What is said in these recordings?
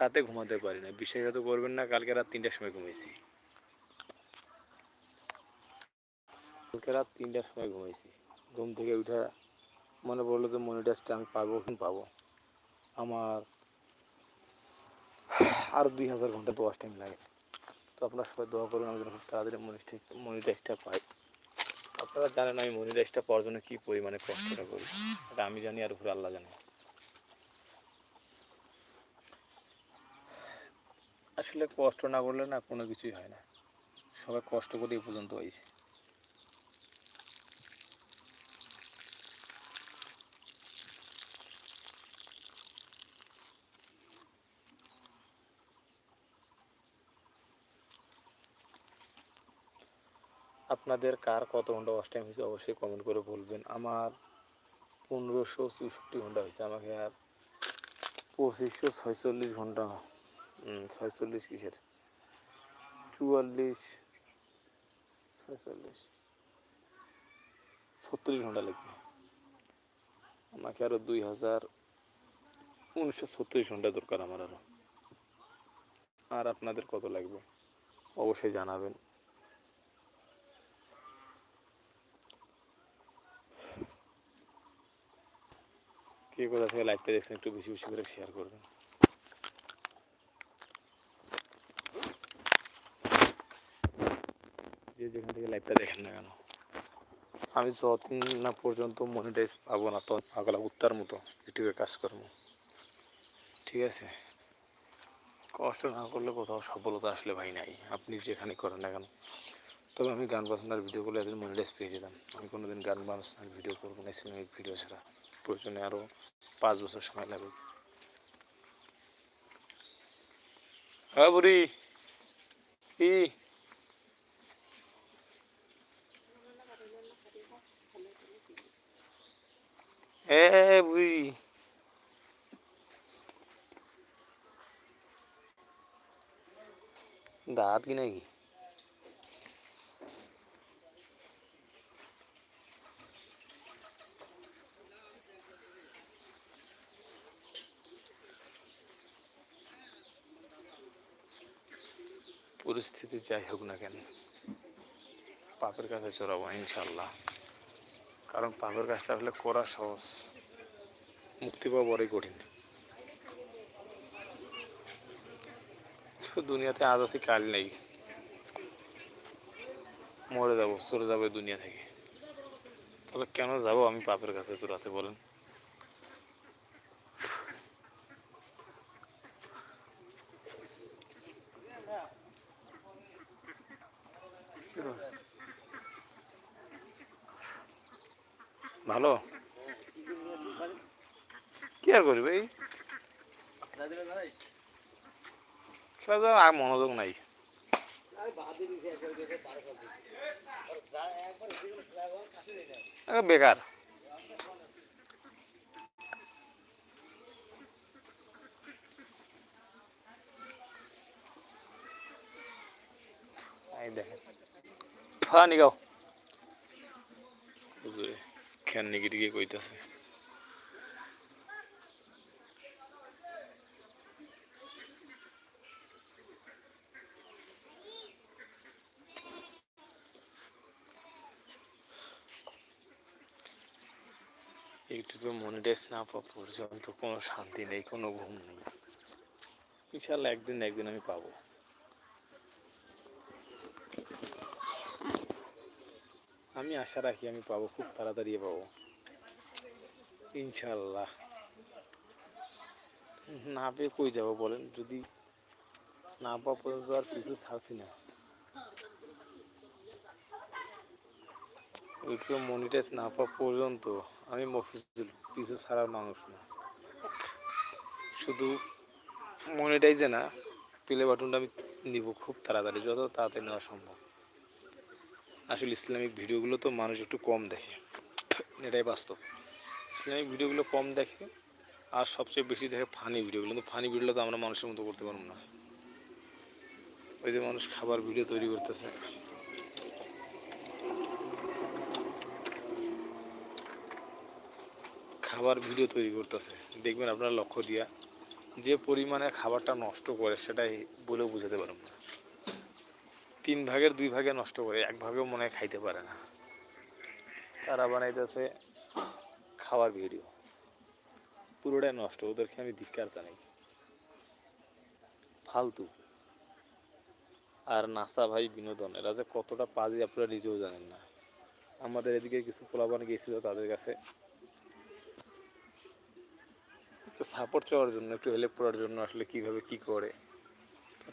রাতে ঘুমাতে পারি না বিশ্বাস তো করবেন না, কালকে রাত তিনটার সময় ঘুমিয়েছি কালকে রাত তিনটার সময় ঘুমিয়েছি ঘুম থেকে উঠে মনে পড়ল যে মনিটাসটা আমি পাবো পাবো। আমার আর দুই হাজার ঘণ্টা ওয়াশ টাইম লাগে। তো আপনার সবাই দোয়া করুন, আমি যেন খুব তাড়াতাড়ি মনিটাইজ মনিটাইজটা পাই। আপনারা জানেন আমি মনিটাইজটা পাওয়ার জন্য কী পরিমাণে কষ্টটা করি। এটা আমি জানি আর ঘুরে আল্লাহ জানে। আসলে কষ্ট না করলে না কোনো কিছুই হয় না। সবাই কষ্ট করে এই পর্যন্ত হয়েছে আপনাদের কার কত ঘণ্টা ওয়াশ টাইম হয়েছে অবশ্যই কমেন্ট করে বলবেন। আমার পনেরোশো চৌষট্টি ঘণ্টা হয়েছে। আমাকে আর পঁচিশশো ছয়চল্লিশ ঘণ্টা ছয়চল্লিশ কিসের? চুয়াল্লিশ, ছয়চল্লিশ। ছত্রিশ ঘণ্টা লাগবে। আমাকে আরও দুই হাজার উনিশশো ছত্রিশ ঘণ্টা দরকার আমার আরও আর আপনাদের কত লাগবে? অবশ্যই জানাবেন। কে কোথা থেকে লাইভটা দেখছেন একটু বেশি বেশি করে শেয়ার করবেন। যে যেখান থেকে লাইভটা দেখেন না কেন? আমি যতদিন না পর্যন্ত মনিটাইজ পাবো না তত পাগলা উত্তার মতো ইউটিউবে কাজ করব। ঠিক আছে? কষ্ট না করলে কোথাও সফলতা আসলে ভাই নাই, আপনি যেখানে করেন না কেন? তবে আমি গান বাজনার ভিডিও করলে একদিন মনিটাইজ পেয়ে যেতাম। আমি কোনোদিন গান বাজনার ভিডিও করব না ইসলামিক ভিডিও ছাড়া। প্রয়োজনে আরও পাঁচ বছর সময় লাগবে। হ্যাঁ বুড়ি। কি? এ বুড়ি দাঁত কি? নাকি পরিস্থিতি যাই হোক না কেন পাপের কাছে চড়াবো ইনশাল্লাহ। কারণ পাপের কাজটা আসলে করা সহজ। মুক্তি পাওয়া বড়ই কঠিন। দুনিয়াতে আজ আছি, কাল নেই। মরে যাব চলে যাব দুনিয়া থেকে। তাহলে কেন যাব আমি পাপের কাছে চড়াতে বলেন? ভালো? কি আর করবে? এই আর মনোযোগ নাই। বেকার। দেখেন। হ্যাঁ নিগাও। নিগে টিকে কইতাছে। ইউটিউবে মনিটাইজ না পাওয়া পর্যন্ত কোনো শান্তি নেই, কোনো ঘুম নেই। ইনশাল্লাহ একদিন একদিন আমি পাবো। আমি আশা রাখি আমি পাবো, খুব তাড়াতাড়ি পাবো। ইনশাল্লাহ না পেয়ে কই যাব বলেন? যদি না পাওয়া পর্যন্ত আর কিছু ছাড়ছি না। ইউটিউবে মনিটাইজ না পাওয়া পর্যন্ত আমি মফিজুল পিছু ছাড়ার মানুষ না। শুধু মনিটাইজে না প্লে বাটনটা আমি নিব খুব তাড়াতাড়ি, যত তাড়াতাড়ি নেওয়া সম্ভব। আসলে ইসলামিক ভিডিওগুলো তো মানুষ একটু কম দেখে। এটাই বাস্তব। ইসলামিক ভিডিওগুলো কম দেখে আর সবচেয়ে বেশি দেখে ফানি ভিডিওগুলো কিন্তু ফানি ভিডিওগুলো তো আমরা মানুষের মতো করতে পারব না। ওই যে মানুষ খাবার ভিডিও তৈরি করতেছে। খাবার ভিডিও তৈরি করতেছে। দেখবেন আপনারা লক্ষ্য দিয়া যে পরিমাণে খাবারটা নষ্ট করে সেটাই বলেও বুঝাতে পারব না। তিন ভাগের দুই ভাগে নষ্ট করে, এক ভাগেও মনে হয় খাইতে পারে না। তারা বানাইতেছে খাওয়ার ভিডিও। পুরোটাই নষ্ট ওদেরকে আমি ধিক্কার জানাই। ফালতু। আর নাসা ভাই বিনোদন, এরা যে কতটা পাজি আপনারা নিজেও জানেন না। আমাদের এদিকে কিছু পোলাবান গিয়েছিল তাদের কাছে। সাপোর্ট চাওয়ার জন্য, একটু হেল্প করার জন্য আসলে কীভাবে কি করে।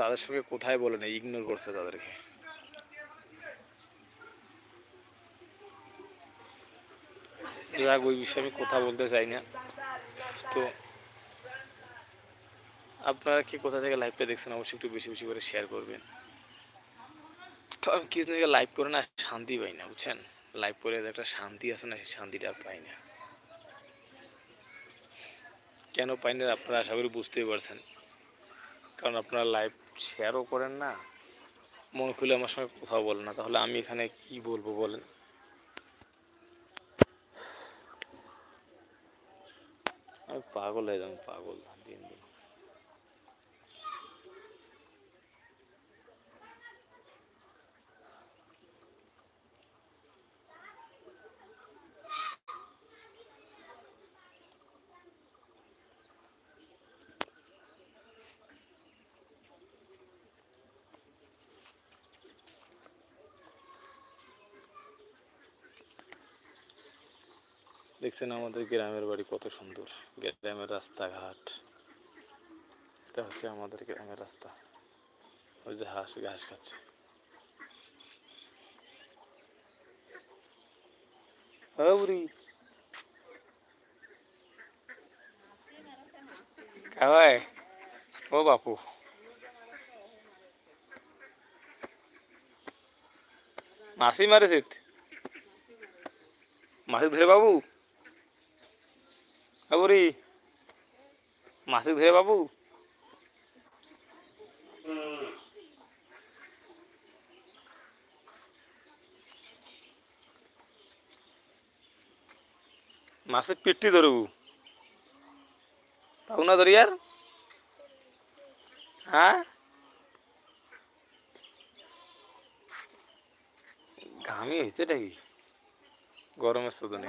তাদের সঙ্গে কোথায় বলে না ইগনোর করছে তাদেরকে। যাক, ওই বিষয়ে আমি কথা বলতে চাই না। তো আপনারা কি কোথা থেকে লাইভটা দেখছেন, অবশ্যই একটু বেশি বেশি করে শেয়ার করবেন। তো আমি কিছু থেকে লাইভ করে না, শান্তি পাই না, বুঝছেন? লাইভ করে একটা শান্তি আছে না, সেই শান্তিটা পাই না। কেন পাই না, আপনারা আশা করি বুঝতেই পারছেন। কারণ আপনারা লাইভ শেয়ারও করেন না। মন খুলে আমার সঙ্গে কোথাও বলেন না। তাহলে আমি এখানে কি বলব বলেন? আমি পাগল হয়ে যাব, পাগল দিন দিন। দেখছেন আমাদের গ্রামের বাড়ি কত সুন্দর। গ্রামের রাস্তাঘাট। এটা হচ্ছে আমাদের গ্রামের রাস্তা। ওই যে হাঁস, ঘাস খাচ্ছে। হ্যাঁ খাওয়ায়? ও বাপু। মাসি মারেছে? মাসি ধরে বাবু? বাবুরি মাসিক ধরে বাবু। মাসিক পিটি ধরবু। পাবো না ধরি আর হ্যাঁ? ঘামি হয়েছে নাকি গরমের শুধু নেই